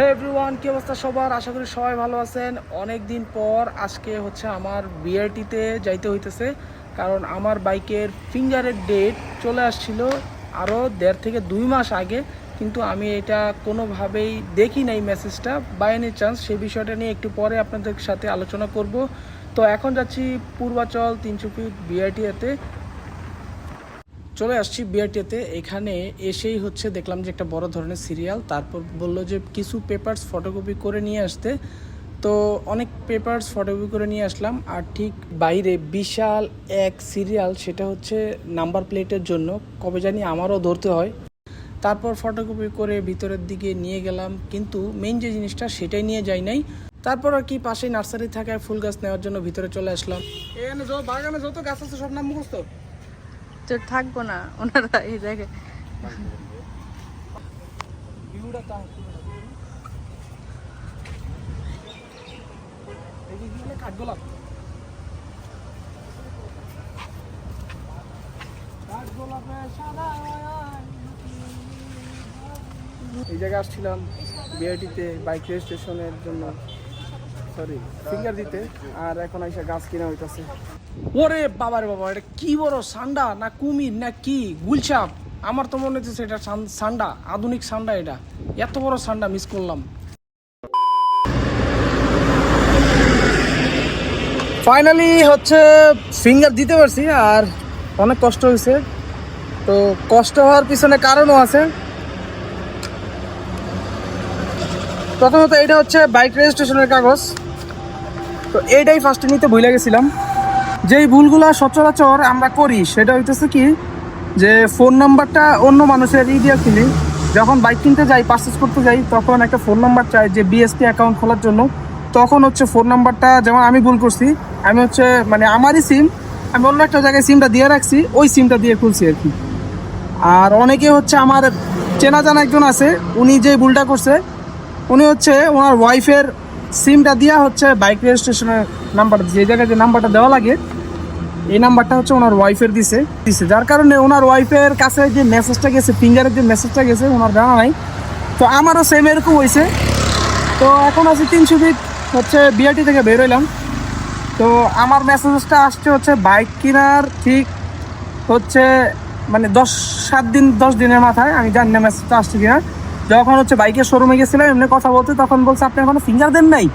হে everyone কি অবস্থা সবার? আশা করি সবাই ভালো আছেন। অনেক দিন পর আজকে হচ্ছে আমার বিআরটিতে যাইতে হইতেছে, কারণ আমার বাইকের ফিঙ্গারের ডেট চলে আসছিল আরও দেড় থেকে দুই মাস আগে, কিন্তু আমি এটা কোনোভাবেই দেখি নাই মেসেজটা বাই এনি চান্স সেই বিষয়টা নিয়ে একটু পরে আপনাদের সাথে আলোচনা করব। তো এখন যাচ্ছি পূর্বাচল ফিট বিআরটিতে চলে আসছি বিআরটিতে এখানে এসেই হচ্ছে দেখলাম যে একটা বড় ধরনের সিরিয়াল। তারপর বলল যে কিছু পেপারস ফটোকপি করে নিয়ে আসতে। তো অনেক পেপারস ফটোকপি করে নিয়ে আসলাম। আর ঠিক বাইরে বিশাল এক সিরিয়াল, সেটা হচ্ছে নাম্বার প্লেটের জন্য। কবে জানি আমারও ধরতে হয়। তারপর ফটোকপি করে ভিতরের দিকে নিয়ে গেলাম। কিন্তু মেইন যে জিনিসটা, সেটাই নিয়ে যাই নাই। তারপর আর কি পাশেই নার্সারি থাকায় ফুল গাছ নেওয়ার জন্য ভিতরে চলে আসলাম। এখানে বাগানে যত গাছ আছে, সব নাম মুখস্থ। তো থাকব না। ওনারা এই কাঠগোলাপ এই জায়গায় আসছিলাম বিআইটিতে বাইক রেজিস্ট্রেশনের জন্য। সরি ফিঙ্গার দিতে, আর এখন এসে গাছ কিনা হইতাছে। ওরে বাবারে বাবা, এটা কি বড় সান্ডা? না কুমির, না কি? গুলছাপ আমার তো মনে হচ্ছে এটা সান্ডা, আধুনিক সান্ডা এটা। এত বড় সান্ডা মিস করলাম। ফাইনালি হচ্ছে ফিঙ্গার দিতে পারছি, আর অনেক কষ্ট হয়েছে। তো কষ্ট হওয়ার পিছনে কারণও আছে। প্রথমত এটা হচ্ছে বাইক রেজিস্ট্রেশনের কাগজ। তো এইটাই ফার্স্টে নিতে ভুলে গেছিলাম। যেই ভুলগুলা সচরাচর আমরা করি, সেটা হইতেছে কি যে ফোন নাম্বারটা অন্য মানুষের ই দিয়ে কিনি। যখন বাইক কিনতে যাই পারচেস করতে যাই, তখন একটা ফোন নাম্বার চাই যে বিএসপি অ্যাকাউন্ট খোলার জন্য। তখন হচ্ছে ফোন নাম্বারটা যেমন আমি ভুল করছি, আমি হচ্ছে মানে আমারই সিম আমি অন্য একটা জায়গায় সিমটা দিয়ে রাখছি, ওই সিমটা দিয়ে খুলছি আর কি। আর অনেকে হচ্ছে আমার চেনা জানা একজন আছে, উনি যে ভুলটা করছে, উনি হচ্ছে ওনার ওয়াইফের সিমটা দেওয়া হচ্ছে বাইক রেজিস্ট্রেশনের নাম্বার যে জায়গায় যে নাম্বারটা দেওয়া লাগে, এই নাম্বারটা হচ্ছে ওনার ওয়াইফের দিছে দিছে। যার কারণে ওনার ওয়াইফের কাছে যে মেসেজটা গেছে ফিঙ্গারের যে মেসেজটা গেছে, ওনার জানা নাই। তো আমারও সেম এরকম হয়েছে তো এখন আছি তিনশো ফিট হচ্ছে বিআরটি থেকে বেরোইলাম তো আমার মেসেজটা আসছে হচ্ছে বাইক কেনার ঠিক হচ্ছে মানে দশ, সাত দিন, দশ দিনের মাথায়। আমি জানি না মেসেজটা আসছে কিনা। যখন হচ্ছে বাইকের শোরুমে গেছিলাম, এমনি কথা বলতে তখন বলছে, আপনি এখনও ফিঙ্গার দেন নাই?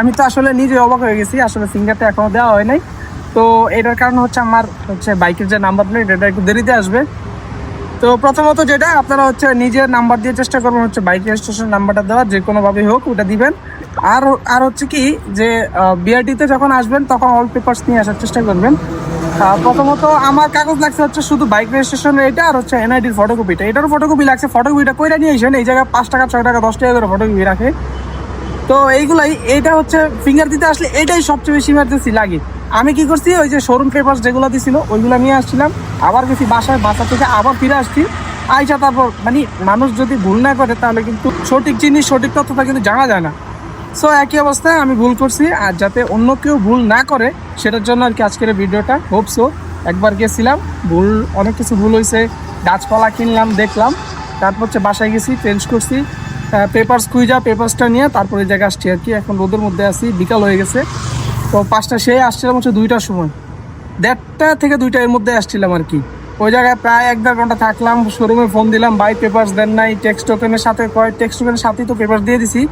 আমি তো আসলে নিজে অবাক হয়ে গেছি, আসলে ফিঙ্গারটা এখনও দেওয়া হয় নাই। তো এটার কারণ হচ্ছে আমার হচ্ছে বাইকের যে নাম্বার প্লেট এটা একটু দেরিতে আসবে। তো প্রথমত যেটা, আপনারা হচ্ছে নিজের নাম্বার দিয়ে চেষ্টা করবেন হচ্ছে বাইক রেজিস্ট্রেশন নাম্বারটা দেওয়া যে কোনোভাবেই হোক ওটা দিবেন। আর আর হচ্ছে কি যে বিআরটিতে যখন আসবেন, তখন অল পেপার্স নিয়ে আসার চেষ্টা করবেন। প্রথমত আমার কাগজ লাগছে হচ্ছে শুধু বাইক রেজিস্ট্রেশনের এটা আর হচ্ছে এনআইডির ফটোকপিটা এটারও ফটোকপি লাগছে। ফটোকপিটা কইরা নিয়ে এসেন এই জায়গায় পাঁচ টাকা, ছয় টাকা, দশ টাকা করে ফটোকপি রাখে। তো এইগুলাই এটা হচ্ছে ফিঙ্গার দিতে আসলে এটাই সবচেয়ে বেশি ইমার্জেন্সি লাগে। আমি কি করছি, ওই যে শোরুম পেপার যেগুলো দিছিল, ওইগুলো নিয়ে আসছিলাম। আবার গেছি বাসায়, বাসা থেকে আবার ফিরে আসছি। আইসা তারপর মানে মানুষ যদি ভুল না করে, তাহলে কিন্তু সঠিক জিনিস, সঠিক তথ্যটা কিন্তু জানা যায় না। সো একই অবস্থায় আমি ভুল করছি, আর যাতে অন্য কেউ ভুল না করে, সেটার জন্য আর কি আজকের ভিডিওটা হোপসো একবার গেছিলাম, ভুল, অনেক কিছু ভুল হয়েছে গাছপালা কিনলাম, দেখলাম, তারপর হচ্ছে বাসায় গেছি চেঞ্জ করছি পেপার্স কুইজা পেপার্সটা নিয়ে, তারপরে জায়গায় আসছি আর কি, এখন রোদের মধ্যে আছি, বিকাল হয়ে গেছে, তো পাঁচটা সে আসছিলাম হচ্ছে দুইটার সময়, দেড়টা থেকে দুইটা এর মধ্যে আসছিলাম আর কি, ওই জায়গায় প্রায় এক দেড় ঘণ্টা থাকলাম শোরুমে ফোন দিলাম বাই পেপার্স দেন নাই টেক্সট টোকেনের সাথে, কয় টেক্সট টোকেনের সাথেই তো পেপার দিয়ে দিছি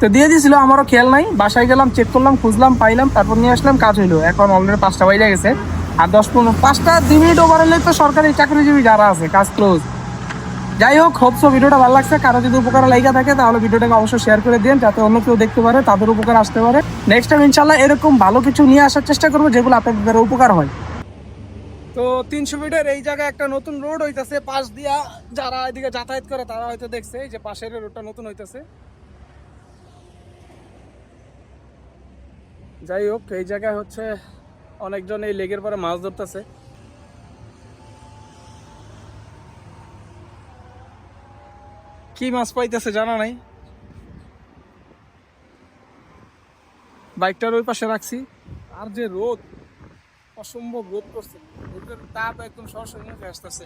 তো দিয়ে দিয়েছিল, আমারও খেয়াল নাই। বাসায় গেলাম চেক করলাম, খুঁজলাম, পাইলাম, তারপর নিয়ে আসলাম, কাজ হইল। এখন অলরেডি পাঁচটা বাজে গেছে। আর দশ পনেরো, পাঁচটা দুই মিনিট ওভার হলে তো সরকারি চাকরিজীবী যারা আছে, কাজ ক্লোজ যাই হোক হোপসো ভিডিওটা ভালো লাগছে। কারও যদি উপকার লাইগা থাকে, তাহলে ভিডিওটাকে অবশ্যই শেয়ার করে দিন যাতে অন্য কেউ দেখতে পারে, তাদের উপকার আসতে পারে। নেক্সট টাইম ইনশাল্লাহ এরকম ভালো কিছু নিয়ে আসার চেষ্টা করব, যেগুলো আপনাদের উপকার হয়। তো তিনশো মিটার এই জায়গায় একটা নতুন রোড হইতেছে, পাশ দিয়া যারা এদিকে যাতায়াত করে, তারা হয়তো দেখছে যে পাশের রোডটা নতুন হইতাছে। যাই হোক, এই জায়গায় হচ্ছে অনেকজন এই লেগের পরে মাছ ধরতেছে। কি মাছ পাইতেছে জানা নাই? বাইকটার ওই পাশে রাখছি। আর যে রোদ, অসম্ভব রোদ করছে রোদের তাপ একদম সরাসরি আসতেছে।